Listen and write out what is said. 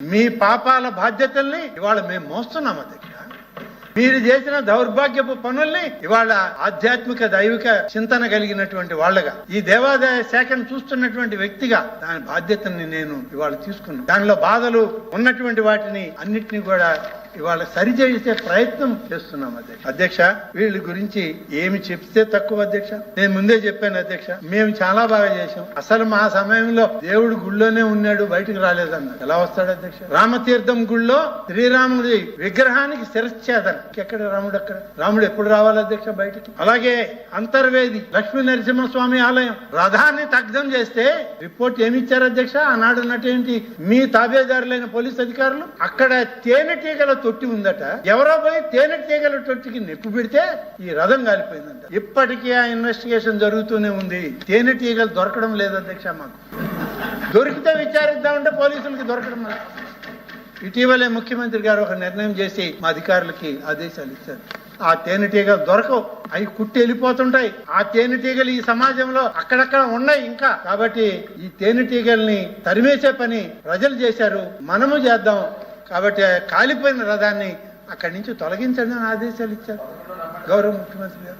మీ పాపాల బాధ్యతల్ని ఇవాళ మేము మోస్తున్నాం దగ్గర మీరు చేసిన దౌర్భాగ్యపు పనుల్ని ఇవాళ ఆధ్యాత్మిక దైవిక చింతన కలిగినటువంటి వాళ్ళగా ఈ దేవాదాయ శాఖను చూస్తున్నటువంటి వ్యక్తిగా దాని బాధ్యతని నేను ఇవాళ తీసుకున్నాను. దానిలో బాధలు ఉన్నటువంటి వాటిని అన్నిటిని కూడా ఇవాళ సరిచేసే ప్రయత్నం చేస్తున్నాం అధ్యక్ష. అధ్యక్ష వీళ్ళ గురించి ఏమి చెప్తే తక్కువ అధ్యక్ష? నేను ముందే చెప్పాను అధ్యక్ష మేము చాలా బాగా చేశాం. అసలు మా సమయంలో దేవుడు గుళ్ళోనే ఉన్నాడు బయటకు రాలేదన్నారు ఎలా వస్తాడు అధ్యక్ష? రామతీర్థం గుళ్ళో శ్రీరాముడి విగ్రహానికి శిరచ్ఛేదన ఎక్కడ రాముడు అక్కడ? రాముడు ఎప్పుడు రావాలి అధ్యక్ష బయటికి? అలాగే అంతర్వేది లక్ష్మీ నరసింహస్వామి ఆలయం. రథాన్ని దగ్ధం చేస్తే రిపోర్ట్ ఏమి ఇచ్చారు అధ్యక్ష? ఆనాడు ఉన్నటువంటి మీ తాబేదారులైన పోలీస్ అధికారులు అక్కడ తేనెటీగల తొట్టి ఉందట. ఎవరో పోయి తేనెటీగల తొట్టికి నిప్పు పెడితే ఈ రథం కాలిపోయిందంట. ఇప్పటికీ ఆ ఇన్వెస్టిగేషన్ జరుగుతూనే ఉంది. తేనెటీగలు దొరకడం లేదు అధ్యక్ష మాకు. దొరికితే విచారిద్దామంటే పోలీసులకి దొరకడం ఇటీవలే ముఖ్యమంత్రి గారు ఒక నిర్ణయం చేసి మా అధికారులకి ఆదేశాలు ఇచ్చారు. ఆ తేనెటీగలు దొరకవు. అవి కుట్టి వెళ్ళిపోతుంటాయి. ఆ తేనెటీగలు ఈ సమాజంలో అక్కడక్కడ ఉన్నాయి ఇంకా. కాబట్టి ఈ తేనెటీగల్ని తరిమేసే పని ప్రజలు చేశారు. మనము చేద్దాం. కాబట్టి కాలిపోయిన రథాన్ని అక్కడి నుంచి తొలగించండి అని ఆదేశాలు ఇచ్చారు. గౌరవ ముఖ్యమంత్రి గారు.